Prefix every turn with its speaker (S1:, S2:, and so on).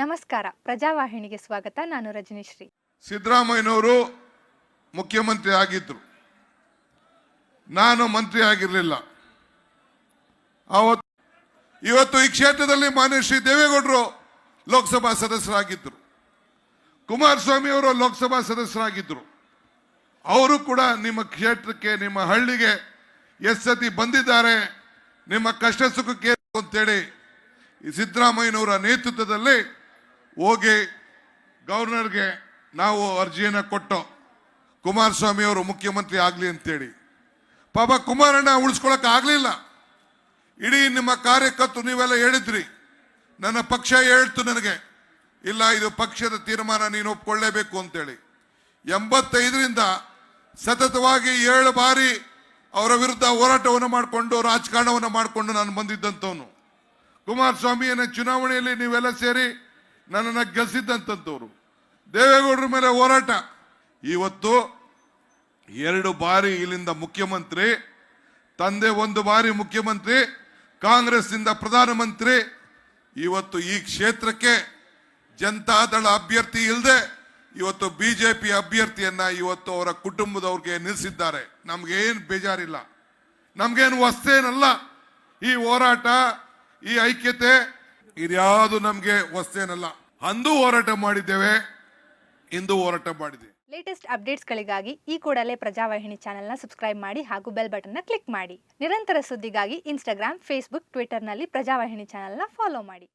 S1: ನಮಸ್ಕಾರ. ಪ್ರಜಾವಾಹಿನಿಗೆ ಸ್ವಾಗತ. ನಾನು ರಜನೀಶ್ರೀ.
S2: ಸಿದ್ದರಾಮಯ್ಯನವರು ಮುಖ್ಯಮಂತ್ರಿ ಆಗಿದ್ರು. ನಾನು ಮಂತ್ರಿ ಆಗಿರಲಿಲ್ಲ. ಅವತ್ತು, ಇವತ್ತು ಈ ಕ್ಷೇತ್ರದಲ್ಲಿ ಮಾನ್ಯ ಶ್ರೀ ದೇವೇಗೌಡರು ಲೋಕಸಭಾ ಸದಸ್ಯರಾಗಿದ್ದರು ಕುಮಾರಸ್ವಾಮಿ ಅವರು ಲೋಕಸಭಾ ಸದಸ್ಯರಾಗಿದ್ದರು ಅವರು ಕೂಡ ನಿಮ್ಮ ಕ್ಷೇತ್ರಕ್ಕೆ, ನಿಮ್ಮ ಹಳ್ಳಿಗೆ ಎಷ್ಟು ಸತಿ ಬಂದಿದ್ದಾರೆ. ನಿಮ್ಮ ಕಷ್ಟ ಸುಖಕ್ಕೆ ಅಂತೇಳಿ ಸಿದ್ದರಾಮಯ್ಯನವರ ನೇತೃತ್ವದಲ್ಲಿ ಹೋಗಿ ಗವರ್ನರ್ಗೆ ನಾವು ಅರ್ಜಿಯನ್ನು ಕೊಟ್ಟು ಕುಮಾರಸ್ವಾಮಿ ಅವರು ಮುಖ್ಯಮಂತ್ರಿ ಆಗಲಿ ಅಂತೇಳಿ. ಪಾಪ ಕುಮಾರಣ್ಣ ಉಳಿಸ್ಕೊಳಕ್ಕೆ ಆಗಲಿಲ್ಲ. ಇಡೀ ನಿಮ್ಮ ಕಾರ್ಯಕರ್ತರು ನೀವೆಲ್ಲ ಹೇಳಿದ್ರಿ. ನನ್ನ ಪಕ್ಷ ಹೇಳ್ತು ನನಗೆ, ಇಲ್ಲ, ಇದು ಪಕ್ಷದ ತೀರ್ಮಾನ ನೀನು ಒಪ್ಕೊಳ್ಳೇಬೇಕು ಅಂತೇಳಿ. ಎಂಬತ್ತೈದರಿಂದ ಸತತವಾಗಿ ಏಳು ಬಾರಿ ಅವರ ವಿರುದ್ಧ ಹೋರಾಟವನ್ನು ಮಾಡಿಕೊಂಡು, ರಾಜಕಾರಣವನ್ನು ಮಾಡಿಕೊಂಡು ನಾನು ಬಂದಿದ್ದಂಥವನು. ಕುಮಾರಸ್ವಾಮಿಯನ್ನು ಚುನಾವಣೆಯಲ್ಲಿ ನೀವೆಲ್ಲ ಸೇರಿ ನನ್ನನ್ನು ಗೆಲ್ಸಿದ್ದಂಥವ್ರು ದೇವೇಗೌಡರ ಮೇಲೆ ಹೋರಾಟ. ಇವತ್ತು ಎರಡು ಬಾರಿ ಇಲ್ಲಿಂದ ಮುಖ್ಯಮಂತ್ರಿ, ತಂದೆ ಒಂದು ಬಾರಿ ಮುಖ್ಯಮಂತ್ರಿ ಕಾಂಗ್ರೆಸ್ನಿಂದ ಪ್ರಧಾನಮಂತ್ರಿ. ಇವತ್ತು ಈ ಕ್ಷೇತ್ರಕ್ಕೆ ಜನತಾದಳ ಅಭ್ಯರ್ಥಿ ಇಲ್ಲದೆ ಇವತ್ತು ಬಿಜೆಪಿ ಅಭ್ಯರ್ಥಿಯನ್ನ ಇವತ್ತು ಅವರ ಕುಟುಂಬದವ್ರಿಗೆ ನಿಲ್ಲಿಸಿದ್ದಾರೆ. ನಮ್ಗೇನು ಬೇಜಾರಿಲ್ಲ. ನಮಗೇನು ವಸ್ತೇನಲ್ಲ. ಈ ಹೋರಾಟ, ಈ ಐಕ್ಯತೆ ಇದ್ಯಾವುದು ನಮ್ಗೆ ಹೊಸ್ತೇನಲ್ಲ ಅಂದು ಹೋರಾಟ ಮಾಡಿದ್ದೇವೆ, ಇಂದು ಹೋರಾಟ ಮಾಡಿದ್ದೇವೆ
S1: ಲೇಟೆಸ್ಟ್ ಅಪ್ಡೇಟ್ಸ್ಗಳಿಗಾಗಿ ಈ ಕೂಡಲೇ ಪ್ರಜಾವಾಹಿನಿ ಚಾನೆಲ್ನ ಸಬ್ಸ್ಕ್ರೈಬ್ ಮಾಡಿ ಹಾಗೂ ಬೆಲ್ ಬಟನ್ನ ಕ್ಲಿಕ್ ಮಾಡಿ. ನಿರಂತರ ಸುದ್ದಿಗಾಗಿ ಇನ್ಸ್ಟಾಗ್ರಾಮ್ ಫೇಸ್ಬುಕ್ ಟ್ವಿಟರ್ನಲ್ಲಿ ಪ್ರಜಾವಾಹಿನಿ ಚಾನೆಲ್ನ ಫಾಲೋ ಮಾಡಿ.